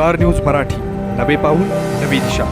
Star news Marathi. नवे पाऊल नवी दिशा.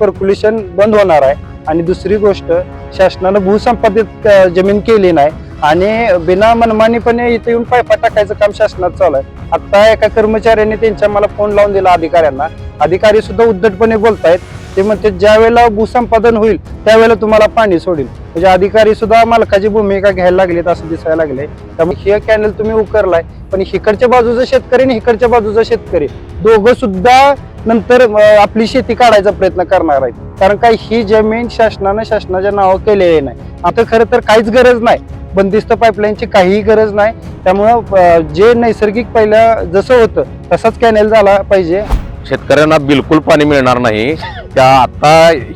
पर्क्युलेशन बंद होणार आहे. आणि दुसरी गोष्ट शासनानं भूसंपादित अ, जमीन केली नाही. आणि बिना मनमानीपणे इथे येऊन पायपा टाकायचं काम शासनात चालू आहे. आता एका कर्मचाऱ्याने त्यांच्या मला फोन लावून दिला अधिकाऱ्यांना. अधिकारी सुद्धा उद्धटपणे बोलतायत. ते म्हणते ज्या वेळेला भूसंपादन होईल त्यावेळेला तुम्हाला पाणी सोडेल. म्हणजे अधिकारी सुद्धा मालकाची भूमिका घ्यायला लागलीत असं दिसायला लागले त्यामुळे हे कॅनल तुम्ही उकरलाय पण इकडच्या बाजूचा शेतकरी आणि इकडच्या बाजूचा शेतकरी दोघं सुद्धा नंतर आपली शेती काढायचा प्रयत्न करणार आहेत. कारण काय ही जमीन शासनानं शासनाच्या नाव केलेली नाही. आता खरं तर काहीच गरज नाही. बंदिस्त पाईपलाईनची काहीही गरज नाही. त्यामुळं जे नैसर्गिक पहिलं जसं होतं तसाच कॅनेल झाला पाहिजे. शेतकऱ्यांना बिलकुल पाणी मिळणार नाही. त्या आता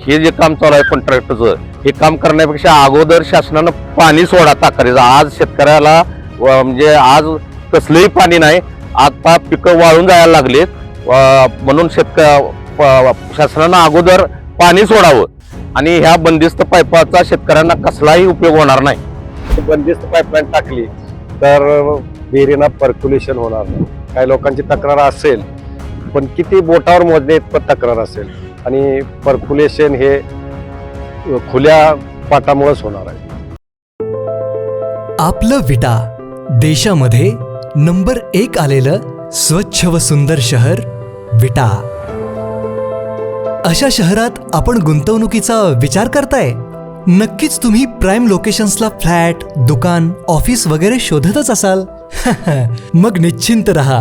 हे जे काम चालू आहे कॉन्ट्रॅक्टरचं हे काम करण्यापेक्षा अगोदर शासनानं पाणी सोडा ताकदीचं. आज शेतकऱ्याला व म्हणजे आज कसलंही पाणी नाही आता पिकं वाळून जायला लागलीत. म्हणून शेतक प- शासनानं अगोदर पाणी सोडावं. आणि ह्या बंदिस्त पाईपाचा शेतकऱ्यांना कसलाही उपयोग होणार नाही. बंदिस्त पाईपलाईन टाकली तर विहिरीना पर्क्युलेशन होणार नाही. काही लोकांची तक्रार असेल पण किती बोटावर मोजणे इतपत तक्रार असेल. आणि पर्क्युलेशन हे खुल्या पाटामुळेच होणार आहे. आपलं विटा देशामध्ये नंबर एक आलेलं स्वच्छ व सुंदर शहर विटा. अशा शहरात आपण गुंतवणुकीचा विचार करताय? नक्कीच तुम्ही प्राईम लोकेशन्सला फ्लॅट दुकान ऑफिस वगैरे शोधतच असाल. मग निश्चिंत रहा.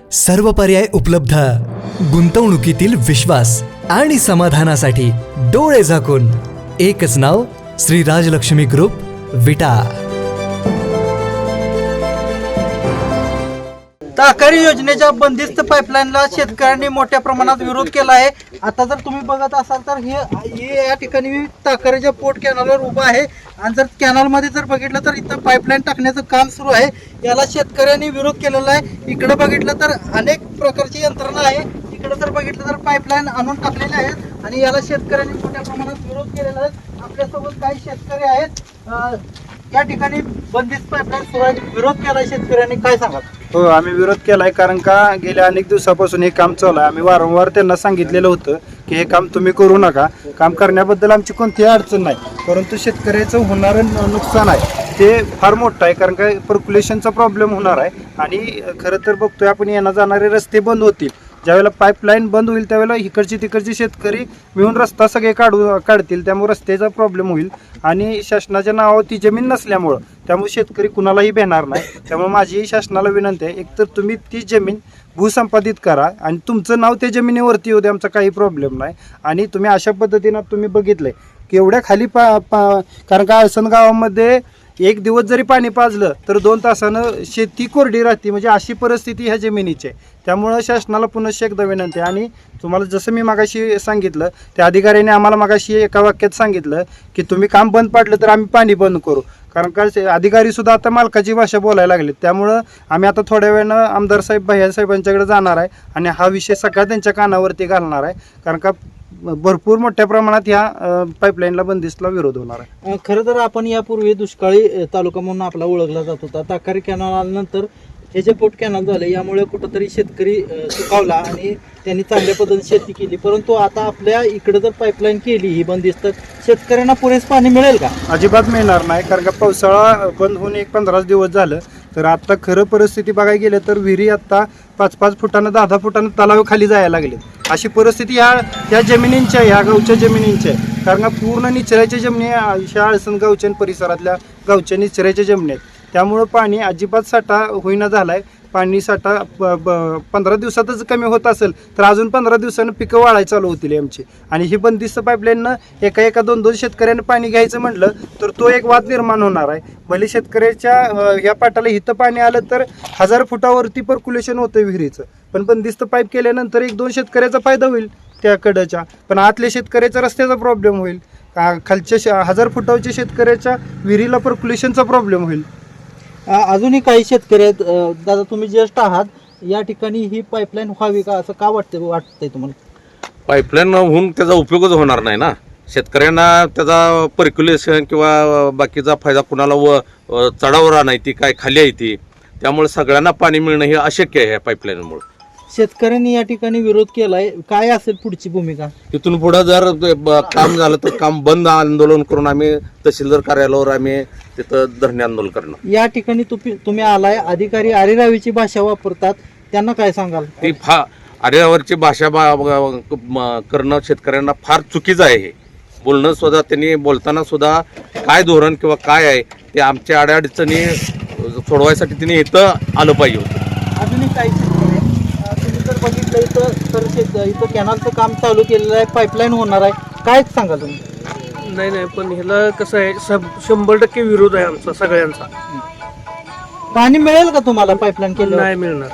सर्व पर्याय उपलब्ध. गुंतवणुकीतील विश्वास आणि समाधानासाठी डोळे झाकून एकच नाव श्री राजलक्ष्मी ग्रुप विटा. ताकारी योजनेच्या बंदिस्त पाईपलाईनला शेतकऱ्यांनी मोठ्या प्रमाणात विरोध केला आहे. आता जर तुम्ही बघत असाल तर हे हे या ठिकाणी मी ताकारीच्या पोट कॅनलवर उभा आहे. आणि जर कॅनलमध्ये जर बघितलं तर इथं पाईपलाईन टाकण्याचं काम सुरू आहे. याला शेतकऱ्यांनी विरोध केलेला आहे. इकडं बघितलं तर अनेक प्रकारची यंत्रणा आहे. इकडं जर बघितलं तर पाईपलाईन आणून टाकलेले आहेत. आणि याला शेतकऱ्यांनी मोठ्या प्रमाणात विरोध केलेला आहे. आपल्यासोबत काही शेतकरी आहेत. या ठिकाणी बंदिस्त पाईपलाईन सुरू विरोध केला शेतकऱ्यांनी. काय सांगा हो आम्ही विरोध केला आहे कारण का गेल्या अनेक दिवसापासून हे काम चालू आहे. आम्ही वारंवार त्यांना सांगितलेलं होतं की हे काम तुम्ही करू नका. काम करण्याबद्दल आमची कोणतीही अडचण नाही. परंतु शेतकऱ्याचं होणारं न- नुकसान आहे. ते फार मोठं आहे कारण का पर्क्युलेशनचा प्रॉब्लेम होणार आहे. आणि खरं तर बघतोय आपण येणं जाणारे रस्ते बंद होतील. ज्यावेळेला पाईपलाईन बंद होईल त्यावेळेला इकडची तिकडची शेतकरी मिळून रस्ता सगळे काढू काढतील. त्यामुळे रस्त्याचा प्रॉब्लेम होईल. आणि शासनाच्या नावावर ती जमीन नसल्यामुळं त्यामुळे शेतकरी कुणालाही भेटणार नाही. त्यामुळे माझी शासनाला विनंती आहे एकतर तुम्ही ती जमीन भूसंपादित करा आणि तुमचं नाव त्या जमिनीवरती येऊ दे आमचा काही प्रॉब्लेम नाही. आणि तुम्ही अशा पद्धतीनं तुम्ही बघितलं की एवढ्या खाली पा पा कारण का आळसण गावामध्ये एक दिवस जरी पाणी पाजलं तर दोन तासानं शेती कोरडी राहते. म्हणजे अशी परिस्थिती ह्या जमिनीची आहे. त्यामुळं शासनाला पुनश्च एकदा विनंती आहे. आणि तुम्हाला जसं मी मागाशी सांगितलं त्या अधिकाऱ्याने आम्हाला मागाशी एका वाक्यात सांगितलं की तुम्ही काम बंद पाडलं तर आम्ही पाणी बंद करू. कारण का अधिकारी सुद्धा आता मालकाची भाषा बोलायला लागली त्यामुळं आम्ही आता थोड्या वेळानं आमदार साहेब भैया साहेबांच्याकडे जाणार आहे. आणि हा विषय सगळा त्यांच्या कानावरती घालणार आहे. कारण का भरपूर मोठ्या प्रमाणात ह्या पाईपलाईनला बंदिस्तला विरोध होणार आहे. अ, खरं तर आपण यापूर्वी दुष्काळी अ, तालुका म्हणून आपला ओळखला जात होता. ताकारी कॅनल आल्यानंतर हे जे पोट कॅनल झालं यामुळे कुठंतरी शेतकरी अ, सुखावला आणि त्यांनी चांगल्या पद्धतीने शेती केली. परंतु आता आपल्या इकडे जर पाईपलाईन केली ही बंदिस्त शेतकऱ्यांना पुरेस पाणी मिळेल का? अजिबात मिळणार नाही कारण का पावसाळा बंद होऊन एक पंधराच दिवस झालं. तर आता खरं परिस्थिती बघायला गेलं तर विहिरी आता पाच पाच फुटानं दहा दहा फुटानं तलाव खाली जायला लागले अशी परिस्थिती ह्या ह्या जमिनींची आहे ह्या गावच्या जमिनींची आहे. कारण पूर्ण निचऱ्याच्या जमिनी ह्या ह्या गावच्या परिसरातल्या गावच्या निचऱ्याच्या जमिनी आहेत. त्यामुळं पाणी अजिबात साठा होईना झाला आहे पाणी साठा प- ब- पंधरा दिवसातच कमी होत असेल तर अजून पंधरा दिवसानं पिकं वाळायला चालू होतील आमची. आणि ही बंदिस्त पाईपलाईननं एका एका दोन दोन शेतकऱ्यांना पाणी घ्यायचं म्हटलं तर तो एक वाद निर्माण होणार आहे. भले शेतकऱ्याच्या या पाटाला इथं पाणी आलं तर हजार फुटावरती पर्क्युलेशन होतं विहिरीचं. पण बंदिस्त पाईप केल्यानंतर एक दोन शेतकऱ्याचा फायदा होईल त्या कडच्या पण आतल्या शेतकऱ्याचा रस्त्याचा प्रॉब्लेम होईल. का खालच्या श- हजार फुटावरच्या शेतकऱ्याच्या विहिरीला पर्क्युलेशनचा प्रॉब्लेम होईल. अजूनही काही शेतकरी आहेत दादा तुम्ही ज्येष्ठ आहात या ठिकाणी ही पाईपलाईन व्हावी का असं का वाटतंय वाटतंय तुम्हाला? पाईपलाईन होऊन त्याचा उपयोगच होणार नाही ना. शेतकऱ्यांना त्याचा पर्क्युलेशन किंवा बाकीचा फायदा कुणाला व चढावर नाही ती काय खाली आहे ती. त्यामुळे सगळ्यांना पाणी मिळणं हे अशक्य आहे ह्या पाईपलाईनमुळे शेतकऱ्यांनी या ठिकाणी विरोध केलाय. काय असेल पुढची भूमिका? तिथून पुढं जर ब- काम झालं तर काम बंद आंदोलन करून आम्ही तहसीलदार कार्यालयावर आम्ही तिथं धरणे आंदोलन करणार. या ठिकाणी तुम्ही तुम्ही आलाय. अधिकारी आरेरावीची भाषा वापरतात. त्यांना काय सांगाल? ती फा आर्यावरची भाषा बा- ब- म- करणं शेतकऱ्यांना फार चुकीचं आहे हे. बोलणं सुद्धा त्यांनी बोलताना सुद्धा काय धोरण किंवा काय आहे ते आमच्या अडचणी सोडवायसाठी त्यांनी इथं आलं पाहिजे होतं. अजूनही काही शेतकरी आहेत. अ, तुम्ही जर बघितलं इथं तर शेत इथं कॅनलचं काम चालू केलेलं आहे पाईपलाईन होणार आहे. काय सांगाल तुम्ही? नाही नाही पण ह्याला कसं आहे सब शंभर टक्के विरोध आहे आमचा सगळ्यांचा. पाणी मिळेल का तुम्हाला पाईपलाईन केलं नाही मिळणार.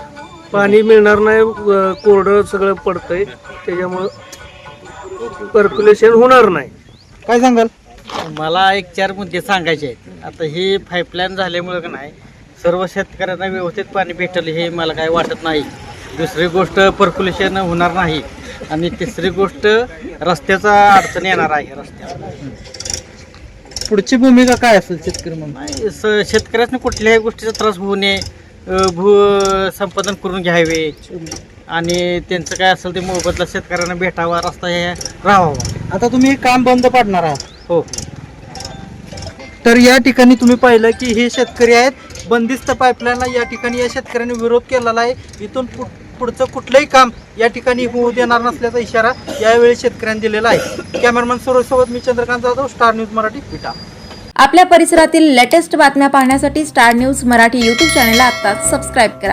पाणी मिळणार नाही अं, कोरडं सगळं पडतंय त्याच्यामुळं पर्क्युलेशन होणार नाही. काय सांगाल? मला एक चार मुद्दे सांगायचे आहेत. आता ही पाईपलाईन झाल्यामुळं का नाही सर्व शेतकऱ्यांना व्यवस्थित पाणी भेटेल हे मला काय वाटत नाही. दुसरी गोष्ट पर्क्युलेशन होणार नाही. आणि तिसरी गोष्ट रस्त्याचा अडचण येणार आहे रस्त्याला पुढची भूमिका काय असेल शेतकरी म्हणून? नाही स कुठल्याही गोष्टीचा त्रास होऊ नये. अ, भू संपादन करून घ्यावे. आणि त्यांचं काय असेल ते मोबदला शेतकऱ्यांना भेटावा रस्ता हे राहावा. आता तुम्ही हे काम बंद पाडणार आहात. हो. तर या ठिकाणी तुम्ही पाहिलं की हे शेतकरी आहेत बंदिस्त पाईपलाईनला या ठिकाणी या शेतकऱ्यांनी विरोध केलेला आहे. इथून पुढचं कुठलंही काम या ठिकाणी होऊ देणार नसल्याचा इशारा यावेळी शेतकऱ्यांनी दिलेला आहे. कॅमेरामॅन सोबत मी चंद्रकांत जाधव स्टार न्यूज मराठी विटा. आपल्या परिसरातील लेटेस्ट बातम्या पाहण्यासाठी स्टार न्यूज मराठी यूट्यूब चॅनलला आत्ताच सबस्क्राईब करा.